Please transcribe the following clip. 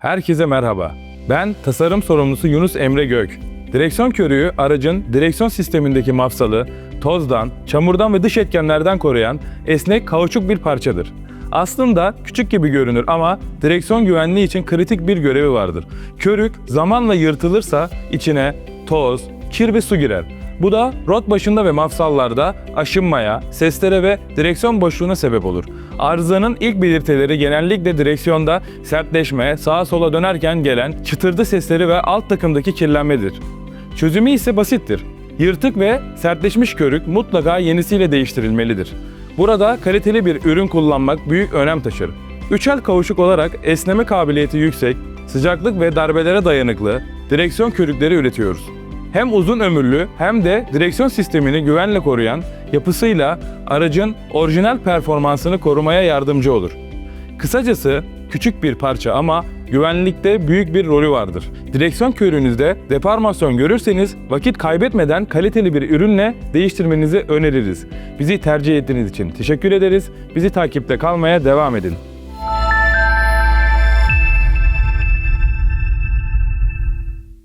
Herkese merhaba. Ben tasarım sorumlusu Yunus Emre Gök. Direksiyon körüğü aracın direksiyon sistemindeki mafsalı, tozdan, çamurdan ve dış etkenlerden koruyan esnek kauçuk bir parçadır. Aslında küçük gibi görünür ama direksiyon güvenliği için kritik bir görevi vardır. Körük zamanla yırtılırsa içine toz, kir ve su girer. Bu da rot başında ve mafsallarda aşınmaya, seslere ve direksiyon boşluğuna sebep olur. Arızanın ilk belirtileri genellikle direksiyonda sertleşme, sağa sola dönerken gelen çıtırdı sesleri ve alt takımdaki kirlenmedir. Çözümü ise basittir. Yırtık ve sertleşmiş körük mutlaka yenisiyle değiştirilmelidir. Burada kaliteli bir ürün kullanmak büyük önem taşır. Üçel kavuşuk olarak esneme kabiliyeti yüksek, sıcaklık ve darbelere dayanıklı direksiyon körükleri üretiyoruz. Hem uzun ömürlü hem de direksiyon sistemini güvenle koruyan yapısıyla aracın orijinal performansını korumaya yardımcı olur. Kısacası küçük bir parça ama güvenlikte büyük bir rolü vardır. Direksiyon körüğünüzde deformasyon görürseniz vakit kaybetmeden kaliteli bir ürünle değiştirmenizi öneririz. Bizi tercih ettiğiniz için teşekkür ederiz. Bizi takipte kalmaya devam edin.